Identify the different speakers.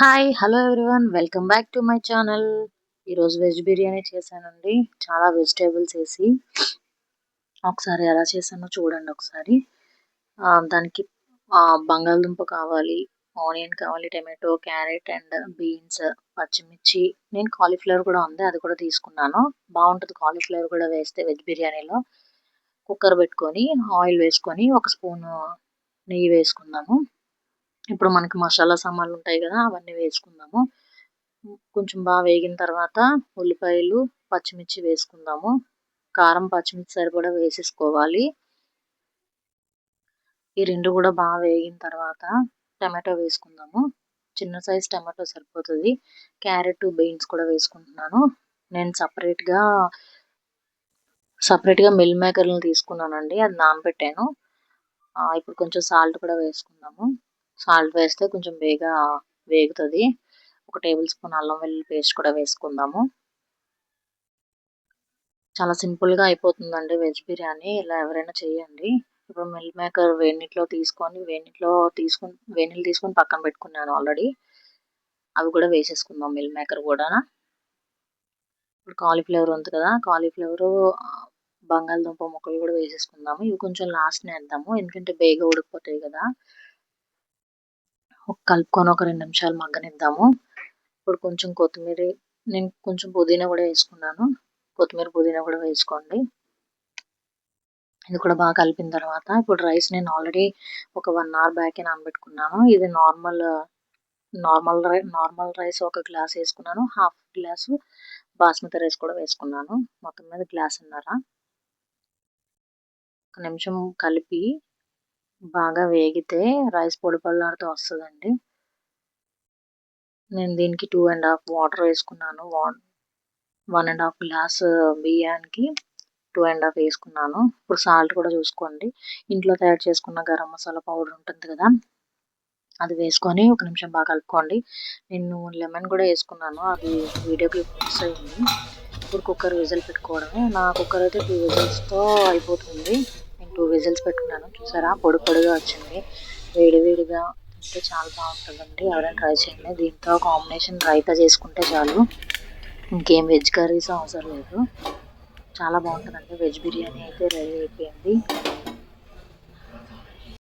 Speaker 1: Hi hello everyone welcome back to my channel ఈరోజు veg biryani చేశానండి. చాలా వెజిటేబుల్స్ వేసి ఒకసారి ఎలా చేశానో చూడండి ఒకసారి. దానికి బంగాళదుంప కావాలి ఆనియన్ కావాలి టమాటో క్యారెట్ అండ్ బీన్స్ పచ్చిమిర్చి. నేను కాలీఫ్లవర్ కూడా ఉంది అది కూడా తీసుకున్నాను. బాగుంటుంది కాలీఫ్లవర్ కూడా వేస్తే వెజ్ బిర్యానీలో. కుక్కర్ పెట్టుకొని ఆయిల్ వేసుకొని ఒక స్పూన్ నెయ్యి వేసుకున్నాను ఇప్పుడు మనకి మసాలా సామాన్లు ఉంటాయి కదా అవన్నీ వేసుకుందాము. కొంచెం బాగా వేగిన తర్వాత ఉల్లిపాయలు పచ్చిమిర్చి వేసుకుందాము. కారం పచ్చిమిర్చి సరిపడా వేసేసుకోవాలి. ఈ రెండు కూడా బాగా వేగిన తర్వాత టమాటో వేసుకుందాము. చిన్న సైజ్ టమాటో సరిపోతుంది. క్యారెట్ బీన్స్ కూడా వేసుకుంటున్నాను. నేను సపరేట్గా సపరేట్గా మిల్ మేకర్లను తీసుకున్నానండి. అది నానబెట్టాను. ఇప్పుడు కొంచెం సాల్ట్ కూడా వేసుకుందాము. సాల్ట్ వేస్తే కొంచెం వేగా వేగుతుంది. ఒక టేబుల్ స్పూన్ అల్లం వెల్లుల్లి పేస్ట్ కూడా వేసుకుందాము. చాలా సింపుల్గా అయిపోతుందండి వెజ్ బిర్యానీ. ఇలా ఎవరైనా చేయండి. ఇప్పుడు మిల్ మేకర్ వేడినీటిలో తీసుకొని వేడినీటిలో తీసుకొని వేడినీళ్ళు తీసుకొని పక్కన పెట్టుకున్నాను ఆల్రెడీ. అవి కూడా వేసేసుకుందాం మిల్ మేకర్ కూడా. ఇప్పుడు కాలీఫ్లవర్ ఉంది కదా కాలీఫ్లవర్ బంగాళదుంప ముక్కలు కూడా వేసేసుకుందాము. ఇవి కొంచెం లాస్ట్ వేద్దాము. ఎందుకంటే బేగా ఉడికిపోతాయి కదా. కలుపుకొని ఒక రెండు నిమిషాలు మగ్గనిద్దాము. ఇప్పుడు కొంచెం కొత్తిమీర నేను కొంచెం పుదీనా కూడా వేసుకున్నాను. కొత్తిమీర పుదీనా కూడా వేసుకోండి. ఇది కూడా బాగా కలిపిన తర్వాత ఇప్పుడు రైస్ నేను ఆల్రెడీ ఒక వన్ అవర్ బ్యాక్ నానబెట్టుకున్నాను. ఇది నార్మల్ నార్మల్ రై నార్మల్ రైస్ ఒక గ్లాస్ వేసుకున్నాను. హాఫ్ గ్లాసు బాస్మతి రైస్ కూడా వేసుకున్నాను. మొత్తం మీద గ్లాస్ ఉన్నారా ఒక నిమిషం కలిపి బాగా వేగితే రైస్ పొడి పళ్ళాడుతూ వస్తుందండి. నేను దీనికి టూ అండ్ హాఫ్ వాటర్ వేసుకున్నాను. వన్ అండ్ హాఫ్ గ్లాస్ బియ్యానికి టూ అండ్ హాఫ్ వేసుకున్నాను. ఇప్పుడు సాల్ట్ కూడా చూసుకోండి. ఇంట్లో తయారు చేసుకున్న గరం మసాలా పౌడర్ ఉంటుంది కదా అది వేసుకొని ఒక నిమిషం బాగా కలుపుకోండి. నేను లెమన్ కూడా వేసుకున్నాను. అది వీడియో క్లిప్ మిస్ అయింది. ఇప్పుడు కుక్కర్ విజిల్ పెట్టుకోవడమే. నా కుక్కర్ అయితే టూ విజిల్స్తో అయిపోతుంది. టూ విజిల్స్ పెట్టుకున్నాను. చూసారా? పొడి పొడిగా వచ్చింది. వేడివేడిగా అంటే తింటే చాలా బాగుంటుందండి. ఎవరైనా ట్రై చేయండి. దీంతో కాంబినేషన్ రైతా చేసుకుంటే చాలు. ఇంకేం వెజ్ కర్రీస్ అవసరం లేదు. చాలా బాగుంటుందండి. వెజ్ బిర్యానీ అయితే రెడీ అయిపోయింది.